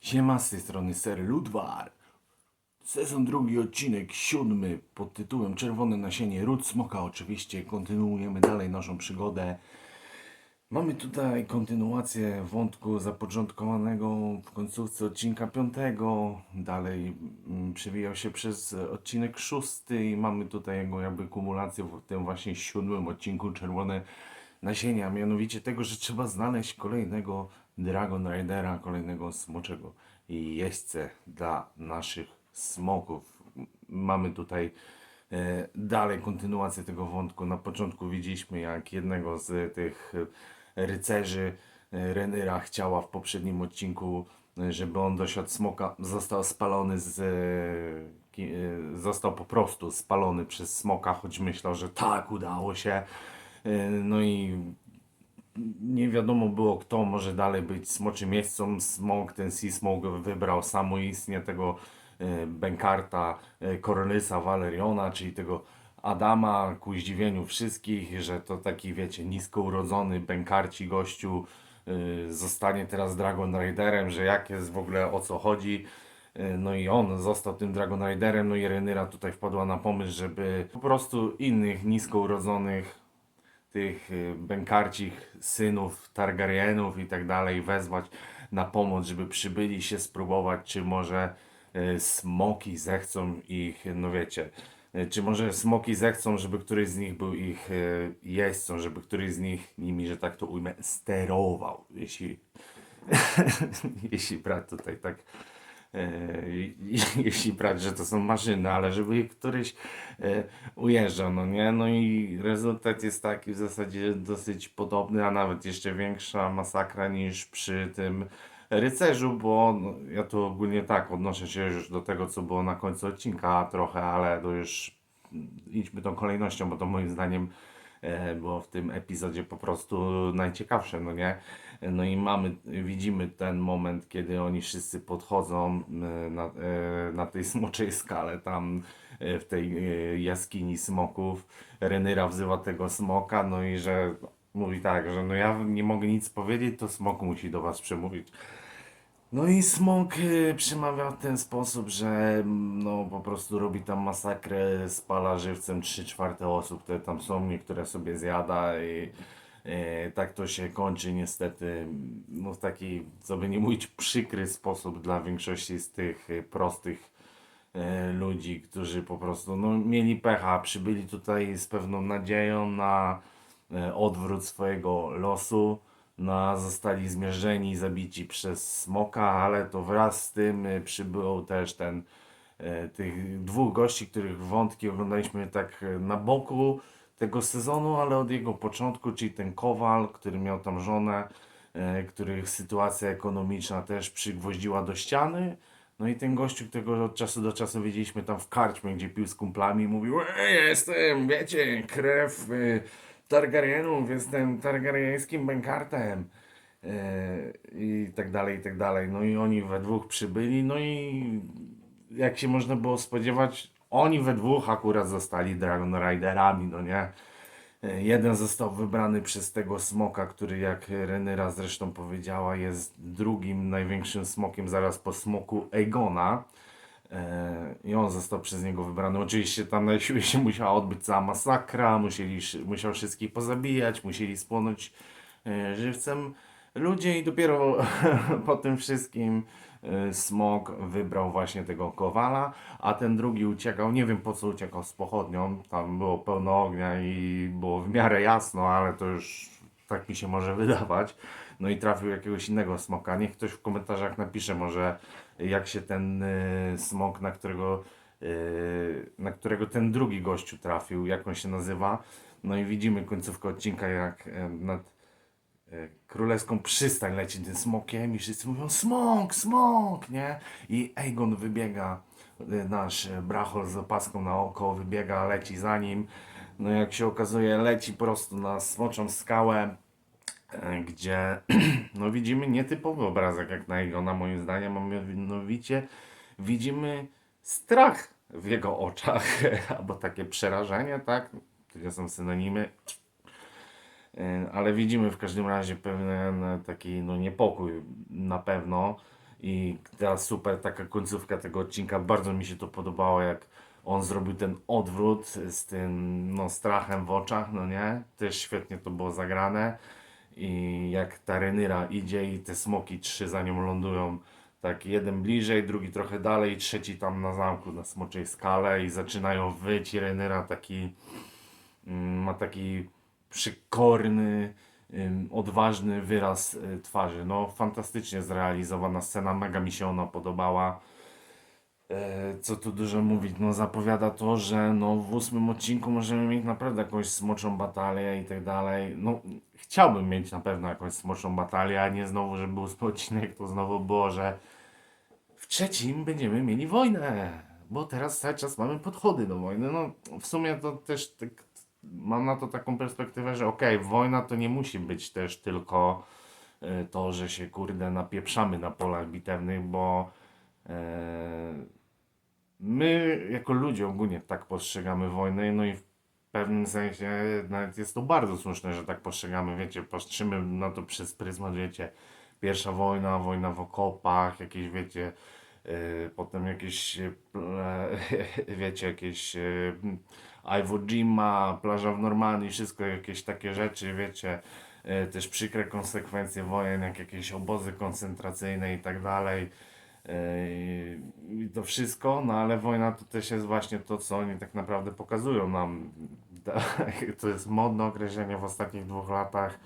Siema, z tej strony Ser Ludwar. Sezon drugi, odcinek siódmy pod tytułem Czerwone nasienie ród smoka. Oczywiście kontynuujemy dalej naszą przygodę. Mamy tutaj kontynuację wątku zapoczątkowanego w końcówce odcinka piątego. Dalej mm, przewijał się przez odcinek szósty i mamy tutaj jego jakby kumulację w tym właśnie siódmym odcinku Czerwone nasienia. Mianowicie tego, że trzeba znaleźć kolejnego Dragon Ridera, kolejnego smoczego jeźdźcę dla naszych smoków. Mamy tutaj e, dalej kontynuację tego wątku. Na początku widzieliśmy, jak jednego z tych e, rycerzy e, Renyra chciała w poprzednim odcinku, żeby on dosiadł smoka, został spalony z. Został po prostu spalony przez smoka, choć myślał, że tak, udało się. No i nie wiadomo było, kto może dalej być smoczym miejscem. Smok, ten Sea Smoke wybrał samoistnie tego e, Benkarta e, Corlysa Valeriona, czyli tego Adama, ku zdziwieniu wszystkich, że to taki, wiecie, nisko urodzony Benkarci gościu e, zostanie teraz Dragon Riderem, że jak jest w ogóle o co chodzi. No i on został tym Dragon Riderem, no i Renyra tutaj wpadła na pomysł, żeby po prostu innych nisko urodzonych tych y, bękarcich synów Targaryenów i tak dalej wezwać na pomoc, żeby przybyli się spróbować, czy może y, smoki zechcą ich, no wiecie, y, czy może smoki zechcą, żeby któryś z nich był ich jeźdźcą, żeby któryś z nich nimi, że tak to ujmę, sterował, jeśli, jeśli brat tutaj tak jeśli brać, że to są maszyny, ale żeby któryś e, ujeżdżał, no nie? No i rezultat jest taki w zasadzie dosyć podobny, a nawet jeszcze większa masakra niż przy tym rycerzu, bo no, ja tu ogólnie tak odnoszę się już do tego, co było na końcu odcinka trochę, ale to już idźmy tą kolejnością, bo to moim zdaniem e, było w tym epizodzie po prostu najciekawsze, no nie? No i mamy, widzimy ten moment, kiedy oni wszyscy podchodzą e, na, e, na tej smoczej skale, tam e, w tej e, jaskini smoków. Renyra wzywa tego smoka, no i że mówi tak, że no ja nie mogę nic powiedzieć, to smok musi do was przemówić. No i Smok y, przemawia w ten sposób, że mm, no po prostu robi tam masakrę, spala żywcem 3 czwarte osób, które tam są, niektóre sobie zjada i e, tak to się kończy niestety no w taki, co by nie mówić, przykry sposób dla większości z tych y, prostych ludzi, którzy po prostu no, mieli pecha, przybyli tutaj z pewną nadzieją na e, odwrót swojego losu. No, zostali zmierzeni, zabici przez smoka, ale to wraz z tym y, przybył też ten e, tych dwóch gości, których wątki oglądaliśmy tak e, na boku tego sezonu, ale od jego początku, czyli ten Kowal, który miał tam żonę, e, których sytuacja ekonomiczna też przygwoździła do ściany. No i ten gościu, którego od czasu do czasu widzieliśmy tam w karczmie, gdzie pił z kumplami, mówił ja jestem, wiecie, krew y, Targaryenów, jestem targaryeńskim bękartem e, i tak dalej, i tak dalej. No i oni we dwóch przybyli, no i jak się można było spodziewać, oni we dwóch akurat zostali Dragon Riderami, no nie? E, Jeden został wybrany przez tego smoka, który jak Renyra zresztą powiedziała, jest drugim największym smokiem zaraz po smoku Aegona. E, I on został przez niego wybrany. Oczywiście tam na siłę się musiała odbyć cała masakra, musieli, musiał wszystkich pozabijać, musieli spłonąć e, żywcem ludzie i dopiero po tym wszystkim e, smok wybrał właśnie tego kowala, a ten drugi uciekał, nie wiem po co uciekał z pochodnią, tam było pełno ognia i było w miarę jasno, ale to już tak mi się może wydawać. No i trafił jakiegoś innego smoka. Niech ktoś w komentarzach napisze może jak się ten y, smok, na którego, y, na którego ten drugi gościu trafił, jak on się nazywa. No i widzimy końcówkę odcinka, jak y, nad królewską przystań leci tym smokiem i wszyscy mówią smok, smok, nie? I Aegon wybiega, nasz brachol z opaską na oko, wybiega, leci za nim. No jak się okazuje, leci prosto na smoczą skałę, e, gdzie no widzimy nietypowy obrazek jak na Aegona moim zdaniem, a mianowicie widzimy strach w jego oczach, albo takie przerażenie, tak? To są synonimy. E, Ale widzimy w każdym razie pewien taki no, niepokój na pewno i ta super taka końcówka tego odcinka, bardzo mi się to podobało, jak on zrobił ten odwrót z tym no, strachem w oczach, no nie? Też świetnie to było zagrane. I jak ta Renyra idzie i te smoki trzy za nią lądują, tak jeden bliżej, drugi trochę dalej, trzeci tam na zamku, na smoczej skale i zaczynają wyć i Renyra taki mm, ma taki przykorny, odważny wyraz y, twarzy. No fantastycznie zrealizowana scena, mega mi się ona podobała. E, Co tu dużo mówić, no zapowiada to, że no w ósmym odcinku możemy mieć naprawdę jakąś smoczą batalię i tak dalej. No chciałbym mieć na pewno jakąś smoczą batalię, a nie znowu, żeby był odcinek, to znowu było, że w trzecim będziemy mieli wojnę, bo teraz cały czas mamy podchody do wojny. No w sumie to też tak, mam na to taką perspektywę, że okej, wojna to nie musi być też tylko e, to, że się kurde napieprzamy na polach bitewnych, bo e, my jako ludzie ogólnie tak postrzegamy wojnę, no i w pewnym sensie nawet jest to bardzo słuszne, że tak postrzegamy, wiecie, patrzymy na to przez pryzmat, wiecie, pierwsza wojna, wojna w okopach, jakieś, wiecie, yy, potem jakieś, yy, wiecie, jakieś yy, Iwo Jima, plaża w Normandii, wszystko jakieś takie rzeczy, wiecie, też przykre konsekwencje wojen, jak jakieś obozy koncentracyjne i tak dalej. Yy, I to wszystko, no ale wojna to też jest właśnie to, co oni tak naprawdę pokazują nam. To jest modne określenie w ostatnich dwóch latach.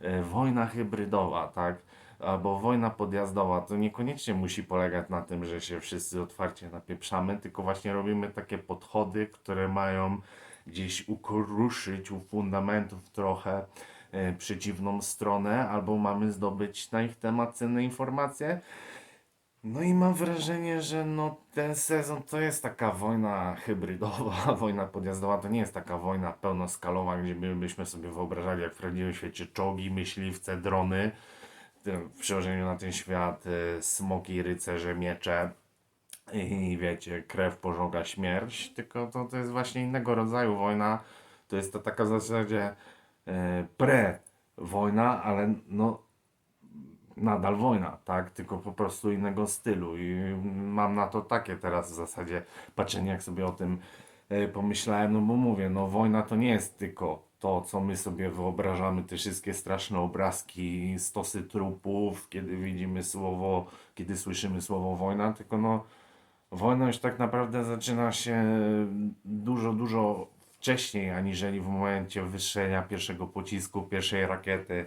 Yy, Wojna hybrydowa, tak? Albo wojna podjazdowa. To niekoniecznie musi polegać na tym, że się wszyscy otwarcie napieprzamy, tylko właśnie robimy takie podchody, które mają gdzieś ukruszyć u fundamentów trochę yy, przeciwną stronę, albo mamy zdobyć na ich temat cenne informacje. No i mam wrażenie, że no ten sezon to jest taka wojna hybrydowa, wojna podjazdowa, to nie jest taka wojna pełnoskalowa, gdzie my byśmy sobie wyobrażali jak w prawdziwym świecie czołgi, myśliwce, drony, w przełożeniu na ten świat y, smoki, rycerze, miecze i wiecie, krew, pożoga, śmierć, tylko to, to jest właśnie innego rodzaju wojna, to jest to taka w zasadzie y, pre-wojna, ale no nadal wojna, tak? Tylko po prostu innego stylu i mam na to takie teraz w zasadzie patrzenie, jak sobie o tym e, pomyślałem, no bo mówię, no wojna to nie jest tylko to, co my sobie wyobrażamy, te wszystkie straszne obrazki, stosy trupów, kiedy widzimy słowo, kiedy słyszymy słowo wojna, tylko no wojna już tak naprawdę zaczyna się dużo, dużo wcześniej, aniżeli w momencie wystrzelenia pierwszego pocisku, pierwszej rakiety,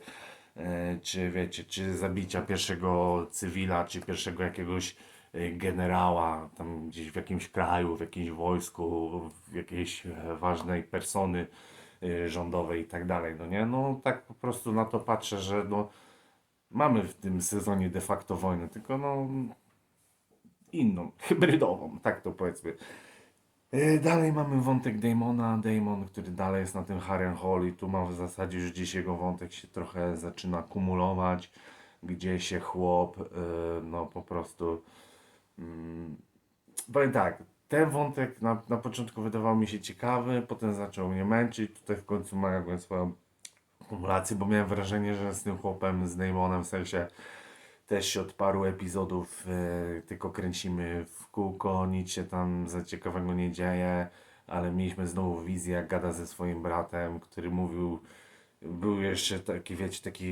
czy wiecie, czy zabicia pierwszego cywila, czy pierwszego jakiegoś e, generała, tam gdzieś w jakimś kraju, w jakimś wojsku, w jakiejś e, ważnej persony e, rządowej i tak dalej, no nie? No tak po prostu na to patrzę, że no mamy w tym sezonie de facto wojnę, tylko no inną, hybrydową, tak to powiedzmy. E, Dalej mamy wątek Damona, Damon, który dalej jest na tym Harry Hall i tu mam w zasadzie już dziś jego wątek się trochę zaczyna kumulować, gdzie się chłop, e, no po prostu, mm, powiem tak, ten wątek na, na początku wydawał mi się ciekawy, potem zaczął mnie męczyć, tutaj w końcu ma jakąś swoją kumulację, bo miałem wrażenie, że z tym chłopem, z Damonem w sensie też od paru epizodów e, tylko kręcimy w kółko, nic się tam za ciekawego nie dzieje, ale mieliśmy znowu wizję, jak gada ze swoim bratem, który mówił, był jeszcze taki, wiecie, taki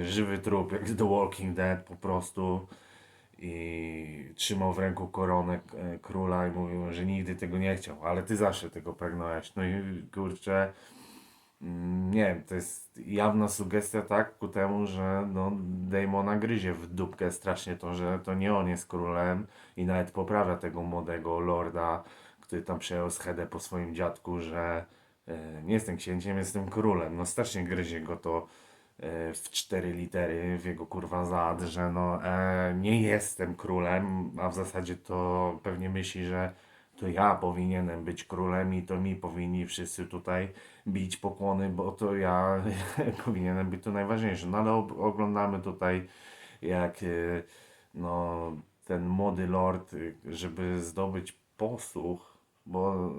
e, żywy trup, jak The Walking Dead po prostu i trzymał w ręku koronę e, króla i mówił, że nigdy tego nie chciał, ale ty zawsze tego pragnąłeś. No i kurczę, Nie wiem, to jest jawna sugestia tak ku temu, że no, Damona gryzie w dupkę strasznie to, że to nie on jest królem i nawet poprawia tego młodego lorda, który tam przejął schedę po swoim dziadku, że e, nie jestem księciem, jestem królem. No strasznie gryzie go to e, w cztery litery, w jego kurwa zad, że no e, nie jestem królem, a w zasadzie to pewnie myśli, że to ja powinienem być królem i to mi powinni wszyscy tutaj bić pokłony, bo to ja powinienem być tu najważniejszy. No ale oglądamy tutaj jak e, no, ten młody lord, e, żeby zdobyć posłuch, bo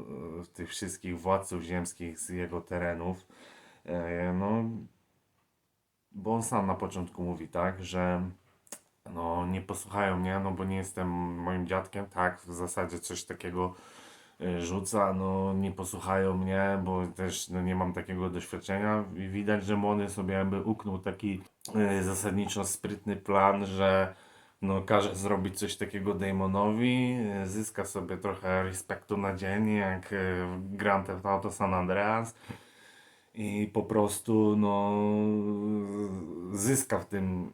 e, tych wszystkich władców ziemskich z jego terenów, no bo on sam na początku mówi tak, że no nie posłuchają mnie, no bo nie jestem moim dziadkiem, tak, w zasadzie coś takiego y, rzuca, no nie posłuchają mnie, bo też no, nie mam takiego doświadczenia i widać, że młody sobie jakby uknął taki y, zasadniczo sprytny plan, że no każe zrobić coś takiego Damonowi, y, zyska sobie trochę respektu na dzień, jak y, w Grand Theft Auto San Andreas i po prostu no zyska w tym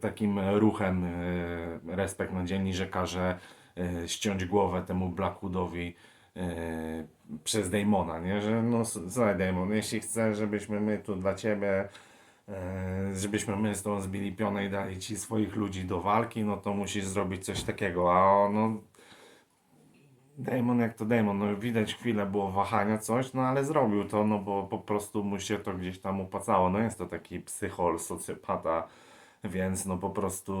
takim ruchem e, respekt na dzielni, że każe e, ściąć głowę temu Blackwoodowi e, przez Damona, nie? Że no słuchaj Damon, jeśli chcesz, żebyśmy my tu dla ciebie żebyśmy my z tą zbili pionę i dali ci swoich ludzi do walki, no to musisz zrobić coś takiego, a on, no Damon jak to Damon, no widać chwilę było wahania coś, no ale zrobił to, no bo po prostu mu się to gdzieś tam opłacało. No jest to taki psychol, socjopata, więc no po prostu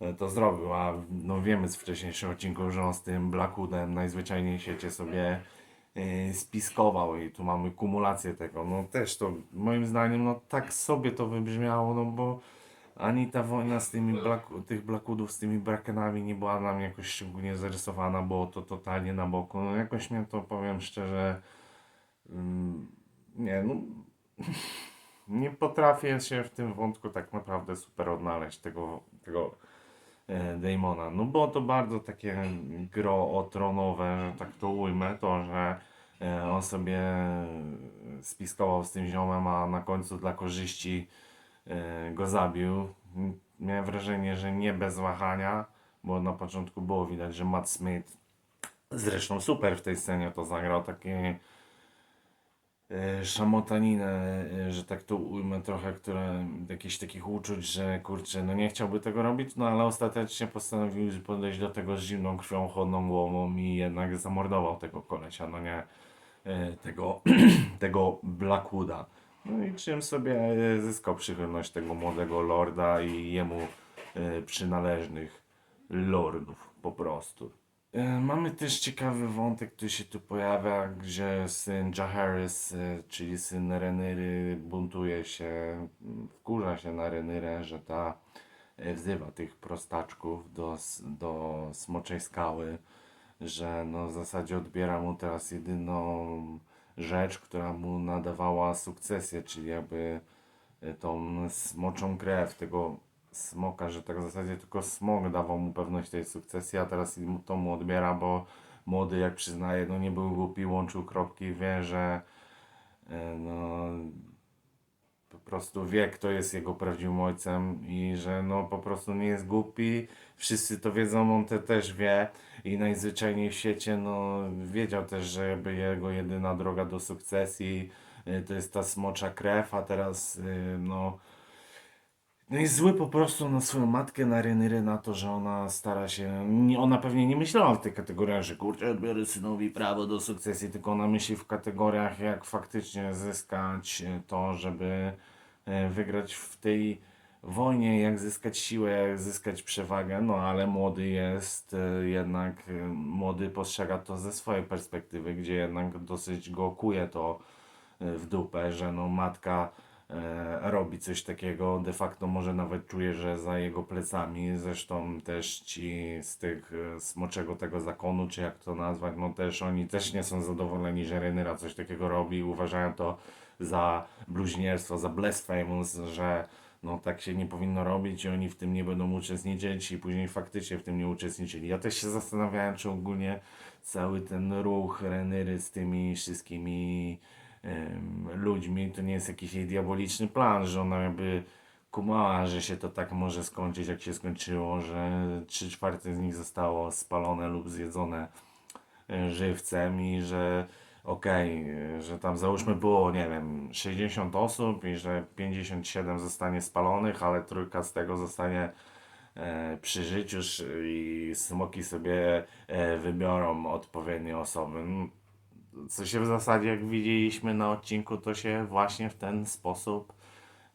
e, to zrobił, a no wiemy z wcześniejszych odcinków, że on z tym Blackwoodem najzwyczajniej w świecie sobie e, spiskował i tu mamy kumulację tego, no też to moim zdaniem no tak sobie to wybrzmiało, no bo ani ta wojna z tymi Black, tych Blackwoodów z tymi Brackenami nie była mnie jakoś szczególnie zarysowana, było to totalnie na boku. No jakoś mnie to, powiem szczerze, mm, nie no, nie potrafię się w tym wątku tak naprawdę super odnaleźć tego, tego e, Damona. No było to bardzo takie gro otronowe, że tak to ujmę, to, że e, on sobie spiskował z tym ziomem, a na końcu dla korzyści e, go zabił. Miałem wrażenie, że nie bez wahania, bo na początku było widać, że Matt Smith zresztą super w tej scenie to zagrał, takie szamotaninę, e, że tak to ujmę trochę, które jakichś takich uczuć, że kurczę, no nie chciałby tego robić, no ale ostatecznie postanowił podejść do tego z zimną krwią, chłodną głową i jednak zamordował tego kolesia, no nie e, tego, tego Blackwooda. No i czym sobie e, zyskał przychylność tego młodego lorda i jemu e, przynależnych lordów po prostu. E, Mamy też ciekawy wątek, który się tu pojawia, gdzie syn Jaharis, e, czyli syn Renyry, buntuje się, wkurza się na Renyrę, że ta e, wzywa tych prostaczków do, do Smoczej Skały, że no w zasadzie odbiera mu teraz jedyną rzecz, która mu nadawała sukcesję, czyli jakby tą smoczą krew tego smoka, że tak w zasadzie tylko smok dawał mu pewność tej sukcesji, a teraz to mu odbiera, bo młody, jak przyznaje, no nie był głupi, łączył kropki, wie, że e, no po prostu wie, kto jest jego prawdziwym ojcem i że no po prostu nie jest głupi. Wszyscy to wiedzą, on to też wie i najzwyczajniej w świecie no wiedział też, że jego jedyna droga do sukcesji y, to jest ta smocza krew, a teraz y, no no jest zły po prostu na swoją matkę, na Renyrę, na to, że ona stara się. Nie, ona pewnie nie myślała w tych kategoriach, że kurczę, odbiorę synowi prawo do sukcesji, tylko ona myśli w kategoriach, jak faktycznie zyskać e, to, żeby e, wygrać w tej wojnie, jak zyskać siłę, jak zyskać przewagę. No ale młody jest e, jednak, młody postrzega to ze swojej perspektywy, gdzie jednak dosyć go kuje to w dupę, że no matka robi coś takiego, de facto może nawet czuje, że za jego plecami, zresztą też ci z tych e, smoczego tego zakonu, czy jak to nazwać, no też oni też nie są zadowoleni, że Renyra coś takiego robi, uważają to za bluźnierstwo, za blasphemous, że no tak się nie powinno robić i oni w tym nie będą uczestniczyć i później faktycznie w tym nie uczestniczyli. Ja też się zastanawiałem, czy ogólnie cały ten ruch Renyry z tymi wszystkimi ludźmi, to nie jest jakiś jej diaboliczny plan, że ona jakby kumała, że się to tak może skończyć, jak się skończyło, że trzy czwarte z nich zostało spalone lub zjedzone e, żywcem i że okej, e, że tam załóżmy było, nie wiem, 60 osób i że 57 zostanie spalonych, ale trójka z tego zostanie e, przy życiu i smoki sobie e, wybiorą odpowiednie osoby. Co się w zasadzie, jak widzieliśmy na odcinku, to się właśnie w ten sposób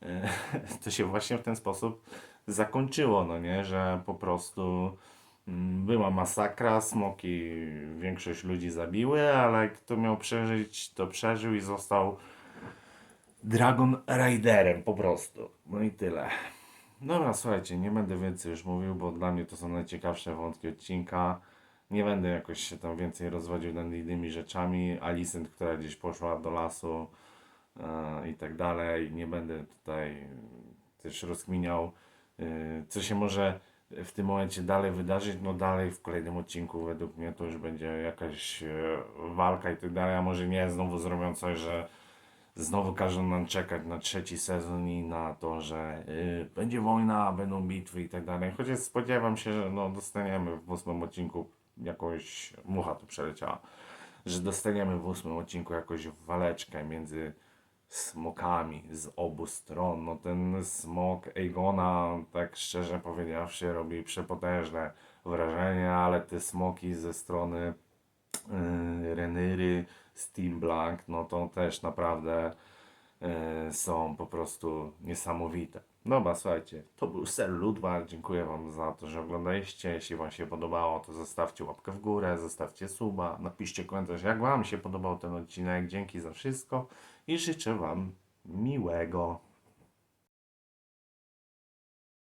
e, to się właśnie w ten sposób zakończyło, no nie, że po prostu mm, była masakra, smoki większość ludzi zabiły, ale kto miał przeżyć, to przeżył i został Dragon Riderem po prostu. No i tyle. Dobra, słuchajcie, nie będę więcej już mówił, bo dla mnie to są najciekawsze wątki odcinka. Nie będę jakoś się tam więcej rozwodził nad innymi rzeczami. Alicent, która gdzieś poszła do lasu e, i tak dalej. Nie będę tutaj też rozkminiał, e, co się może w tym momencie dalej wydarzyć. No dalej w kolejnym odcinku według mnie to już będzie jakaś e, walka i tak dalej, a może nie, znowu zrobią coś, że znowu każą nam czekać na trzeci sezon i na to, że będzie wojna, będą bitwy i tak dalej. Chociaż spodziewam się, że no, dostaniemy w ósmym odcinku jakąś, mucha tu przeleciała, że dostaniemy w ósmym odcinku jakąś waleczkę między smokami z obu stron. No ten smok Aegona, tak szczerze powiedziawszy, robi przepotężne wrażenie, ale te smoki ze strony yy, Renyry, Steel Blank, no to też naprawdę yy, są po prostu niesamowite. Dobra, słuchajcie, to był Ser Ludwar. Dziękuję Wam za to, że oglądaliście. Jeśli Wam się podobało, to zostawcie łapkę w górę, zostawcie suba, napiszcie komentarz, jak Wam się podobał ten odcinek. Dzięki za wszystko i życzę Wam miłego.